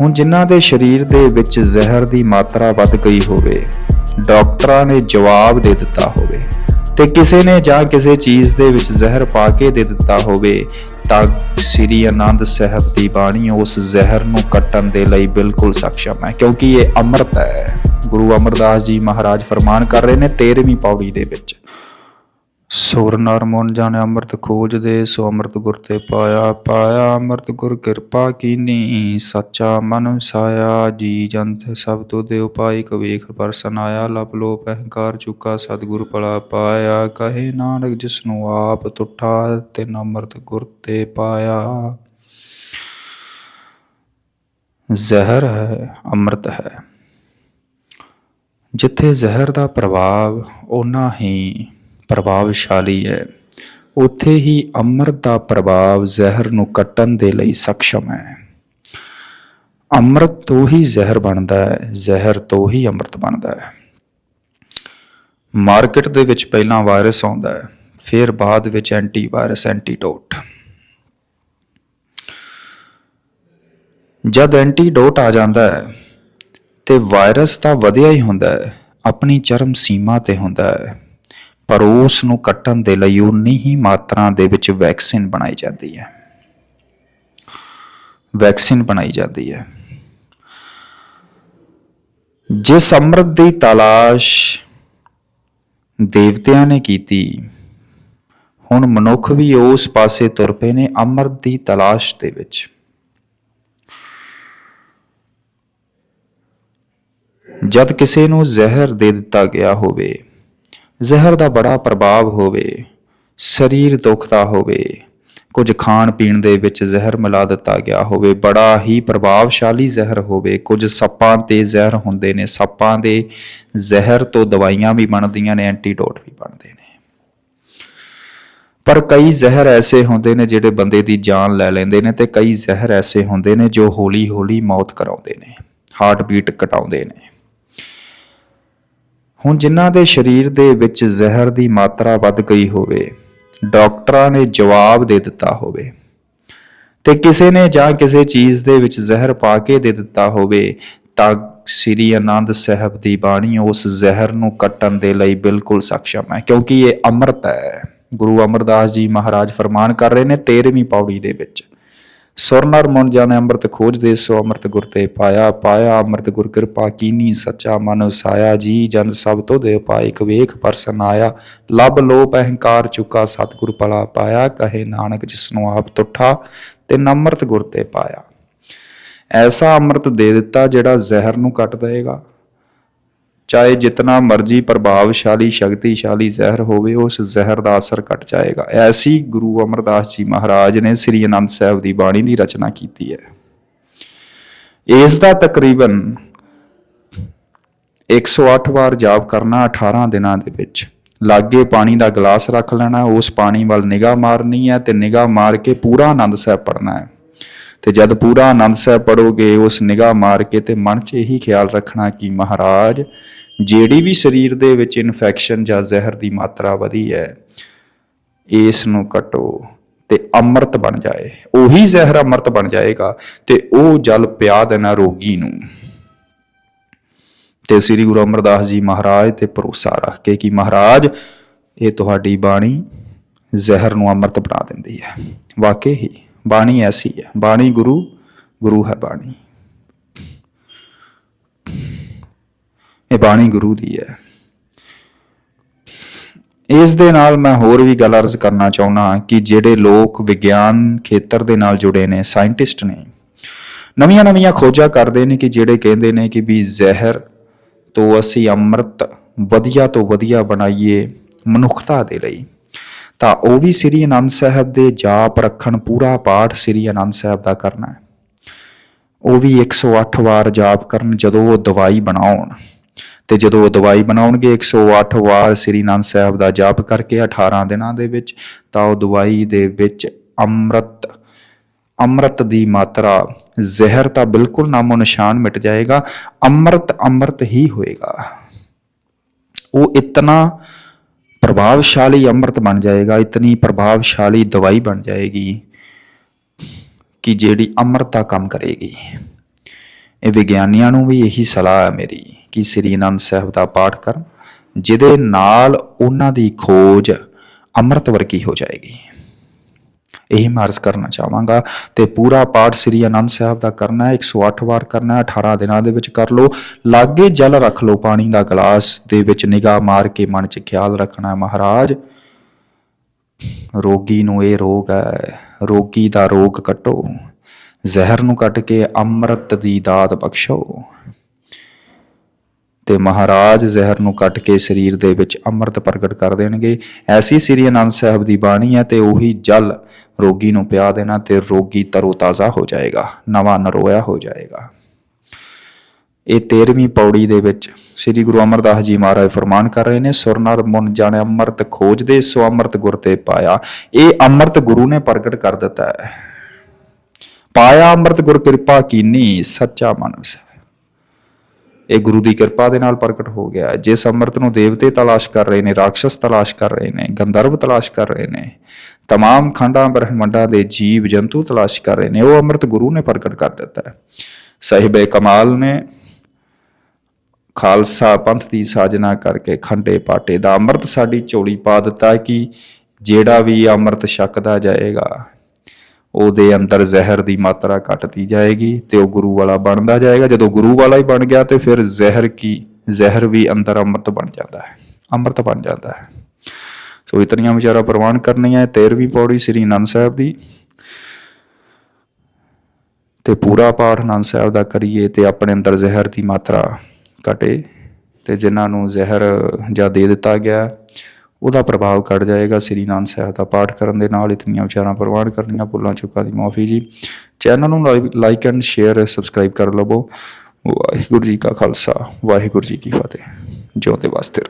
ਹੁਣ ਜਿਨ੍ਹਾਂ ਦੇ ਸਰੀਰ ਦੇ ਵਿੱਚ ਜ਼ਹਿਰ ਦੀ ਮਾਤਰਾ ਵੱਧ ਗਈ ਹੋਵੇ, ਡਾਕਟਰਾਂ ਨੇ ਜਵਾਬ ਦੇ ਦਿੱਤਾ ਹੋਵੇ ਤੇ ਕਿਸੇ ਨੇ ਜਾਂ ਕਿਸੇ ਚੀਜ਼ ਦੇ ਵਿੱਚ ਜ਼ਹਿਰ ਪਾ ਕੇ ਦੇ ਦਿੱਤਾ ਹੋਵੇ, ਤਾਂ ਸ੍ਰੀ ਆਨੰਦ ਸਾਹਿਬ ਦੀ ਬਾਣੀ ਉਸ ਜ਼ਹਿਰ ਨੂੰ ਕੱਟਣ ਦੇ ਲਈ ਬਿਲਕੁਲ ਸક્ષਮ ਹੈ, ਕਿਉਂਕਿ ਇਹ ਅੰਮ੍ਰਿਤ ਹੈ। ਗੁਰੂ ਅਮਰਦਾਸ ਜੀ ਮਹਾਰਾਜ ਫਰਮਾਨ ਕਰ ਰਹੇ ਨੇ 13ਵੀਂ ਪੌੜੀ ਦੇ ਵਿੱਚ। ਸੁਰ ਨਰ ਮਨ ਜਾਣੇ ਅੰਮ੍ਰਿਤ ਖੋਜਦੇ ਸੋ ਅੰਮ੍ਰਿਤ ਗੁਰ ਤੇ ਪਾਇਆ ਪਾਇਆ ਅੰਮ੍ਰਿਤ ਗੁਰ ਕਿਰਪਾ ਕੀਨੀ, ਸੱਚਾ ਮਨ ਸਾਇਆ, ਜੀ ਜੰਤ ਸਭ ਤੋਂ ਦੇ ਉਪਾਈ ਕਵੇਖ ਪਰਸਨ ਆਇਆ ਲਪ ਲੋਪ ਅਹੰਕਾਰ ਚੁੱਕਾ, ਸਤਿਗੁਰ ਭਲਾ ਪਾਇਆ, ਕਹੇ ਨਾਨਕ ਜਿਸਨੂੰ ਆਪ ਤੁਠਾ ਤੇ ਅੰਮ੍ਰਿਤ ਗੁਰ ਤੇ ਪਾਇਆ। ਜ਼ਹਿਰ ਹੈ, ਅੰਮ੍ਰਿਤ ਹੈ। ਜਿੱਥੇ ਜ਼ਹਿਰ ਦਾ ਪ੍ਰਭਾਵ, ਓਨਾ ਹੀ ਪ੍ਰਭਾਵਸ਼ਾਲੀ ਹੈ। ਉੱਥੇ ਹੀ ਅੰਮ੍ਰਿਤ ਦਾ ਪ੍ਰਭਾਵ ਜ਼ਹਿਰ ਨੂੰ ਕੱਟਣ ਦੇ ਲਈ ਸક્ષਮ ਹੈ। ਅੰਮ੍ਰਿਤ ਤੋਂ ਹੀ ਜ਼ਹਿਰ ਬਣਦਾ ਹੈ, ਜ਼ਹਿਰ ਤੋਂ ਹੀ ਅੰਮ੍ਰਿਤ ਬਣਦਾ ਹੈ। ਮਾਰਕੀਟ ਦੇ ਵਿੱਚ ਪਹਿਲਾਂ ਵਾਇਰਸ ਆਉਂਦਾ ਹੈ, ਫਿਰ ਬਾਅਦ ਵਿੱਚ ਐਂਟੀਵਾਇਰਸ, ਐਂਟੀਡੋਟ। ਜਦ ਐਂਟੀਡੋਟ ਆ ਜਾਂਦਾ ਹੈ ਤੇ ਵਾਇਰਸ ਤਾਂ ਵਧਿਆ ਹੀ ਹੁੰਦਾ ਹੈ, ਆਪਣੀ ਚਰਮ ਸੀਮਾ ਤੇ ਹੁੰਦਾ ਹੈ। ਪਰ ਉਸ ਨੂੰ ਕੱਟਣ ਦੇ ਲਈ ਉਨੀ ਹੀ ਮਾਤਰਾ ਦੇ ਵਿੱਚ ਵੈਕਸੀਨ ਬਣਾਈ ਜਾਂਦੀ ਹੈ। ਵੈਕਸੀਨ ਬਣਾਈ ਜਾਂਦੀ ਹੈ। ਜਿਸ ਅੰਮ੍ਰਿਤ ਦੀ ਤਲਾਸ਼ ਦੇਵਤਿਆਂ ਨੇ ਕੀਤੀ, ਹੁਣ ਮਨੁੱਖ ਵੀ ਉਸ ਪਾਸੇ ਤੁਰ ਪਏ ਨੇ ਅੰਮ੍ਰਿਤ ਦੀ ਤਲਾਸ਼ ਦੇ ਵਿੱਚ। ਜਦ ਕਿਸੇ ਨੂੰ ਜ਼ਹਿਰ ਦੇ ਦਿੱਤਾ ਗਿਆ ਹੋਵੇ ਜ਼ਹਿਰ ਦਾ ਬੜਾ ਪ੍ਰਭਾਵ ਹੋਵੇ, ਸਰੀਰ ਦੁਖਦਾ ਹੋਵੇ, ਕੁਝ ਖਾਣ ਪੀਣ ਦੇ ਵਿੱਚ ਜ਼ਹਿਰ ਮਿਲਾ ਦਿੱਤਾ ਗਿਆ ਹੋਵੇ, ਬੜਾ ਹੀ ਪ੍ਰਭਾਵਸ਼ਾਲੀ ਜ਼ਹਿਰ ਹੋਵੇ, ਕੁਝ ਸੱਪਾਂ ਤੇ ਜ਼ਹਿਰ ਹੁੰਦੇ ਨੇ, ਸੱਪਾਂ ਦੇ ਜ਼ਹਿਰ ਤੋਂ ਦਵਾਈਆਂ ਵੀ ਬਣਦੀਆਂ ਨੇ, ਐਂਟੀਡੋਟ ਵੀ ਬਣਦੇ ਨੇ। ਪਰ ਕਈ ਜ਼ਹਿਰ ਐਸੇ ਹੁੰਦੇ ਨੇ ਜਿਹੜੇ ਬੰਦੇ ਦੀ ਜਾਨ ਲੈ ਲੈਂਦੇ ਨੇ ਤੇ ਕਈ ਜ਼ਹਿਰ ਐਸੇ ਹੁੰਦੇ ਨੇ ਜੋ ਹੌਲੀ-ਹੌਲੀ ਮੌਤ ਕਰਾਉਂਦੇ ਨੇ, ਹਾਰਟ ਬੀਟ ਘਟਾਉਂਦੇ ਨੇ। ਹੁਣ ਜਿਨ੍ਹਾਂ ਦੇ ਸਰੀਰ ਦੇ ਵਿੱਚ ਜ਼ਹਿਰ ਦੀ ਮਾਤਰਾ ਵੱਧ ਗਈ ਹੋਵੇ, ਡਾਕਟਰਾਂ ਨੇ ਜਵਾਬ ਦੇ ਦਿੱਤਾ ਹੋਵੇ ਤੇ ਕਿਸੇ ਨੇ ਜਾਂ ਕਿਸੇ ਚੀਜ਼ ਦੇ ਵਿੱਚ ਜ਼ਹਿਰ ਪਾ ਕੇ ਦੇ ਦਿੱਤਾ ਹੋਵੇ, ਤਾਂ ਸ੍ਰੀ ਆਨੰਦ ਸਾਹਿਬ ਦੀ ਬਾਣੀ ਉਸ ਜ਼ਹਿਰ ਨੂੰ ਕੱਟਣ ਦੇ ਲਈ ਬਿਲਕੁਲ ਸક્ષਮ ਹੈ, ਕਿਉਂਕਿ ਇਹ ਅੰਮ੍ਰਿਤ ਹੈ। ਗੁਰੂ ਅਮਰਦਾਸ ਜੀ ਮਹਾਰਾਜ ਫਰਮਾਨ ਕਰ ਰਹੇ ਨੇ 13ਵੀਂ ਪੌੜੀ ਦੇ ਵਿੱਚ। ਸੁਰਨਰ ਮਨ ਜਾਣੇ ਅੰਮ੍ਰਿਤ ਖੋਜਦੇ ਸੋ ਅੰਮ੍ਰਿਤ ਗੁਰ ਤੇ ਪਾਇਆ ਪਾਇਆ ਅੰਮ੍ਰਿਤ ਗੁਰ ਕਿਰਪਾ ਕੀਨੀ, ਸੱਚਾ ਮਨ ਵਸਾਇਆ, ਜੀ ਜਨ ਸਭ ਤੋਂ ਦੇ ਪਾਇ ਵੇਖ ਪਰਸਨ ਆਇਆ, ਲਬ ਲੋਪ ਅਹੰਕਾਰ ਚੁੱਕਾ, ਸਤਿਗੁਰ ਪਲਾ ਪਾਇਆ, ਕਹੇ ਨਾਨਕ ਜਿਸਨੂੰ ਆਪ ਤੁਠਾ ਤੇ ਅੰਮ੍ਰਿਤ ਗੁਰ ਤੇ ਪਾਇਆ। ਐਸਾ ਅੰਮ੍ਰਿਤ ਦੇ ਦਿੱਤਾ ਜਿਹੜਾ ਜ਼ਹਿਰ ਨੂੰ ਕੱਟ ਦੇਗਾ ਚਾਹੇ ਜਿਤਨਾ ਮਰਜ਼ੀ ਪ੍ਰਭਾਵਸ਼ਾਲੀ, ਸ਼ਕਤੀਸ਼ਾਲੀ ਜ਼ਹਿਰ ਹੋਵੇ, ਉਸ ਜ਼ਹਿਰ ਦਾ ਅਸਰ ਘਟ ਜਾਏਗਾ। ਐਸੀ ਗੁਰੂ ਅਮਰਦਾਸ ਜੀ ਮਹਾਰਾਜ ਨੇ ਸ੍ਰੀ ਅਨੰਦ ਸਾਹਿਬ ਦੀ ਬਾਣੀ ਦੀ ਰਚਨਾ ਕੀਤੀ ਹੈ। ਇਸ ਦਾ ਤਕਰੀਬਨ 108 ਵਾਰ ਜਾਪ ਕਰਨਾ 18 ਦਿਨਾਂ ਦੇ ਵਿੱਚ। ਲਾਗੇ ਪਾਣੀ ਦਾ ਗਲਾਸ ਰੱਖ ਲੈਣਾ, ਉਸ ਪਾਣੀ ਵੱਲ ਨਿਗਾਹ ਮਾਰਨੀ ਹੈ ਤੇ ਨਿਗਾਹ ਮਾਰ ਕੇ ਪੂਰਾ ਆਨੰਦ ਸਾਹਿਬ ਪੜਨਾ ਹੈ। ਤੇ ਜਦ ਪੂਰਾ ਆਨੰਦ ਸਾਹਿਬ ਪੜੋਗੇ ਉਸ ਨਿਗਾਹ ਮਾਰ ਕੇ ਤੇ ਮਨ 'ਚ ਇਹੀ ਖਿਆਲ ਰੱਖਣਾ ਕਿ ਮਹਾਰਾਜ, ਜਿਹੜੀ ਵੀ ਸਰੀਰ ਦੇ ਵਿੱਚ ਇਨਫੈਕਸ਼ਨ ਜਾਂ ਜ਼ਹਿਰ ਦੀ ਮਾਤਰਾ ਵਧੀ ਹੈ, ਇਸ ਨੂੰ ਕਟੋ ਤੇ ਅੰਮ੍ਰਿਤ ਬਣ ਜਾਏ। ਉਹੀ ਜ਼ਹਿਰ ਅੰਮ੍ਰਿਤ ਬਣ ਜਾਏਗਾ ਤੇ ਉਹ ਜਲ ਪਿਆ ਦੇਣਾ ਰੋਗੀ ਨੂੰ। ਤੇ ਸ੍ਰੀ ਗੁਰੂ ਅਮਰਦਾਸ ਜੀ ਮਹਾਰਾਜ ਤੇ ਭਰੋਸਾ ਰੱਖ ਕੇ ਕਿ ਮਹਾਰਾਜ, ਇਹ ਤੁਹਾਡੀ ਬਾਣੀ ਜ਼ਹਿਰ ਨੂੰ ਅੰਮ੍ਰਿਤ ਬਣਾ ਦਿੰਦੀ ਹੈ। ਵਾਕਈ ਹੀ। ਬਾਣੀ ਐਸੀ ਹੈ। ਬਾਣੀ ਗੁਰੂ ਗੁਰੂ ਹੈ ਬਾਣੀ। ਇਹ ਬਾਣੀ ਗੁਰੂ ਦੀ ਹੈ। ਇਸ ਦੇ ਨਾਲ ਮੈਂ ਹੋਰ ਵੀ ਗੱਲ ਅਰਜ਼ ਕਰਨਾ ਚਾਹੁੰਦਾ ਕਿ ਜਿਹੜੇ ਲੋਕ ਵਿਗਿਆਨ ਖੇਤਰ ਦੇ ਨਾਲ ਜੁੜੇ ਨੇ, ਸਾਇੰਟਿਸਟ ਨੇ, ਨਵੀਆਂ ਨਵੀਆਂ ਖੋਜਾਂ ਕਰਦੇ ਨੇ ਕਿ ਜਿਹੜੇ ਕਹਿੰਦੇ ਨੇ ਕਿ ਵੀ ਜ਼ਹਿਰ ਤੋਂ ਅਸੀਂ ਅੰਮ੍ਰਿਤ ਵਧੀਆ ਤੋਂ ਵਧੀਆ ਬਣਾਈਏ ਮਨੁੱਖਤਾ ਦੇ ਲਈ। ਤਾਂ ਉਹ ਵੀ ਸ੍ਰੀ ਅਨੰਦ ਸਾਹਿਬ ਦੇ ਜਾਪ ਰੱਖਣ ਪੂਰਾ ਪਾਠ ਸ੍ਰੀ ਅਨੰਦ ਸਾਹਿਬ ਦਾ ਕਰਨਾ ਹੈ। ਉਹ ਵੀ 108 ਵਾਰ ਜਾਪ ਕਰਨ ਜਦੋਂ ਉਹ ਦਵਾਈ ਬਣਾਉਣ। ਤੇ ਜਦੋਂ ਉਹ ਦਵਾਈ ਬਣਾਉਣਗੇ 108 ਵਾਰ ਸ੍ਰੀ ਅਨੰਦ ਸਾਹਿਬ ਦਾ ਜਾਪ ਕਰਕੇ 18 ਦਿਨਾਂ ਦੇ ਵਿੱਚ, ਤਾਂ ਉਹ ਦਵਾਈ ਦੇ ਵਿੱਚ ਅੰਮ੍ਰਿਤ ਅੰਮ੍ਰਿਤ ਦੀ ਮਾਤਰਾ, ਜ਼ਹਿਰ ਤਾਂ ਬਿਲਕੁਲ ਨਾਮੋ ਨਿਸ਼ਾਨ ਮਿਟ ਜਾਏਗਾ, ਅੰਮ੍ਰਿਤ ਅੰਮ੍ਰਿਤ ਹੀ ਹੋਏਗਾ। ਉਹ ਇਤਨਾ ਪ੍ਰਭਾਵਸ਼ਾਲੀ ਅੰਮ੍ਰਿਤ ਬਣ ਜਾਏਗਾ, ਇਤਨੀ ਪ੍ਰਭਾਵਸ਼ਾਲੀ ਦਵਾਈ ਬਣ ਜਾਏਗੀ ਕਿ ਜਿਹੜੀ ਅੰਮ੍ਰਿਤ ਦਾ ਕੰਮ ਕਰੇਗੀ। ਇਹ ਵਿਗਿਆਨੀਆਂ ਨੂੰ ਵੀ ਇਹੀ ਸਲਾਹ ਹੈ ਮੇਰੀ ਕਿ ਸ੍ਰੀ ਅਨੰਦ ਸਾਹਿਬ ਦਾ ਪਾਠ ਕਰਨ, ਜਿਹਦੇ ਨਾਲ ਉਹਨਾਂ ਦੀ ਖੋਜ ਅੰਮ੍ਰਿਤ ਵਰਗੀ ਹੋ ਜਾਏਗੀ। ਇਹੀ ਮੈਂ ਅਰਜ਼ ਕਰਨਾ ਚਾਹਾਂਗਾ ਤੇ ਪੂਰਾ ਪਾਠ ਸ੍ਰੀ ਅਨੰਦ ਸਾਹਿਬ ਦਾ ਕਰਨਾ ਹੈ 108 ਵਾਰ ਕਰਨਾ ਹੈ 18 ਦਿਨਾਂ ਦੇ ਵਿੱਚ ਕਰ ਲਓ। ਲਾਗੇ ਜਲ ਰੱਖ ਲਓ ਪਾਣੀ ਦਾ ਗਲਾਸ ਦੇ ਵਿੱਚ, ਨਿਗਾਹ ਮਾਰ ਕੇ ਮਨ 'ਚ ਖਿਆਲ ਰੱਖਣਾ ਮਹਾਰਾਜ। ਰੋਗੀ ਨੂੰ ਇਹ ਰੋਗ ਹੈ, ਰੋਗੀ ਦਾ ਰੋਗ ਕੱਟੋ, ਜ਼ਹਿਰ ਨੂੰ ਕੱਟ ਕੇ ਅੰਮ੍ਰਿਤ ਦੀ ਦਾਤ ਬਖਸ਼ੋ। ਤੇ ਮਹਾਰਾਜ ਜ਼ਹਿਰ ਨੂੰ ਕੱਟ ਕੇ ਸਰੀਰ ਦੇ ਵਿੱਚ ਅੰਮ੍ਰਿਤ ਪ੍ਰਗਟ ਕਰ ਦੇਣਗੇ। ਐਸੀ ਸ੍ਰੀ ਅਨੰਦ ਸਾਹਿਬ ਦੀ ਬਾਣੀ ਹੈ ਤੇ ਉਹੀ ਜਲ ਰੋਗੀ ਨੂੰ ਪਿਆ ਦੇਣਾ ਤੇ ਰੋਗੀ ਤਰੋਤਾਜ਼ਾ ਹੋ ਜਾਏਗਾ, ਨਵਾਂ ਨਰੋਇਆ ਹੋ ਜਾਏਗਾ। ਇਹ 13ਵੀਂ ਪੌੜੀ ਦੇ ਵਿੱਚ ਸ੍ਰੀ ਗੁਰੂ ਅਮਰਦਾਸ ਜੀ ਮਹਾਰਾਜ ਫਰਮਾਨ ਕਰ ਰਹੇ ਨੇ ਸੁਰਨਰ ਮਨ ਜਾਣੇ ਅੰਮ੍ਰਿਤ ਖੋਜਦੇ ਸੋ ਅੰਮ੍ਰਿਤ ਗੁਰ ਤੇ ਪਾਇਆ। ਇਹ ਅੰਮ੍ਰਿਤ ਗੁਰੂ ਨੇ ਪ੍ਰਗਟ ਕਰ ਦਿੱਤਾ ਹੈ। ਪਾਇਆ ਅੰਮ੍ਰਿਤ ਗੁਰ ਕਿਰਪਾ ਕੀਨੀ, ਸੱਚਾ ਮਨ ਵਸੈ ਇਹ ਗੁਰੂ ਦੀ ਕਿਰਪਾ ਦੇ ਨਾਲ ਪ੍ਰਗਟ ਹੋ ਗਿਆ ਹੈ। ਜਿਸ ਅੰਮ੍ਰਿਤ ਨੂੰ ਦੇਵਤੇ ਤਲਾਸ਼ ਕਰ ਰਹੇ ਨੇ ਰਾਖਸ਼ ਤਲਾਸ਼ ਕਰ ਰਹੇ ਨੇ ਗੰਧਰਵ ਤਲਾਸ਼ ਕਰ ਰਹੇ ਨੇ तमाम ਖੰਡਾਂ ਬ੍ਰਹਮੰਡਾਂ ਦੇ ਜੀਵ ਜੰਤੂ ਤਲਾਸ਼ ਕਰ ਰਹੇ ਨੇ ਉਹ ਅੰਮ੍ਰਿਤ ਗੁਰੂ ਨੇ ਪ੍ਰਗਟ ਕਰ ਦਿੱਤਾ ਹੈ ਸਾਹਿਬੇ ਕਮਾਲ ਨੇ ਖਾਲਸਾ ਪੰਥ ਦੀ ਸਾਜਨਾ ਕਰਕੇ ਖੰਡੇ ਪਾਟੇ ਦਾ ਅੰਮ੍ਰਿਤ ਸਾਡੀ ਝੋਲੀ ਪਾ ਦਿੱਤਾ ਕਿ ਜਿਹੜਾ ਵੀ ਅੰਮ੍ਰਿਤ ਛਕਦਾ ਜਾਏਗਾ ਉਹਦੇ ਅੰਦਰ ਜ਼ਹਿਰ ਦੀ ਮਾਤਰਾ ਘਟਦੀ ਜਾਏਗੀ ਤੇ ਉਹ ਗੁਰੂ ਵਾਲਾ ਬਣਦਾ ਜਾਏਗਾ। ਜਦੋਂ ਗੁਰੂ ਵਾਲਾ ਹੀ ਬਣ ਗਿਆ ਤੇ ਫਿਰ ਜ਼ਹਿਰ ਕੀ? ਜ਼ਹਿਰ ਵੀ ਅੰਦਰ ਅੰਮ੍ਰਿਤ ਬਣ ਜਾਂਦਾ ਹੈ। ਅੰਮ੍ਰਿਤ ਬਣ ਜਾਂਦਾ ਹੈ। ਸੋ ਇਤਨੀਆਂ ਵਿਚਾਰਾ ਪ੍ਰਵਾਨ ਕਰਨੀਆਂ ਹੈ। 13ਵੀਂ ਪੌੜੀ ਸ੍ਰੀ ਅਨੰਦ ਸਾਹਿਬ ਦੀ। ਤੇ ਪੂਰਾ ਪਾਠ ਅਨੰਦ ਸਾਹਿਬ ਦਾ ਕਰੀਏ ਤੇ ਆਪਣੇ ਅੰਦਰ ਜ਼ਹਿਰ ਦੀ ਮਾਤਰਾ ਘਟੇ ਤੇ ਜਿਨ੍ਹਾਂ ਨੂੰ ਜ਼ਹਿਰ ਜਾਂ ਦੇ ਦਿੱਤਾ ਗਿਆ ਉਹਦਾ ਪ੍ਰਭਾਵ ਘਟ ਜਾਏਗਾ। ਸ੍ਰੀ ਨਾਨਕ ਸਾਹਿਬ ਦਾ ਪਾਠ ਕਰਨ ਦੇ ਨਾਲ ਇਤਨੀਆਂ ਵਿਚਾਰਾਂ ਪ੍ਰਵਾਨ ਕਰਨੀਆਂ, ਭੁੱਲਾਂ, ਚੁੱਕਾਂ ਦੀ ਮਾਫੀ ਜੀ। ਚੈਨਲ ਨੂੰ ਲਾਈਕ ਐਂਡ ਸ਼ੇਅਰ ਸਬਸਕ੍ਰਾਈਬ ਕਰ ਲਵੋ। ਵਾਹਿਗੁਰੂ ਜੀ ਕਾ ਖਾਲਸਾ, ਵਾਹਿਗੁਰੂ ਜੀ ਕੀ ਫਤਿਹ। ਜਿਉਂਦੇ ਵਾਸਤੇ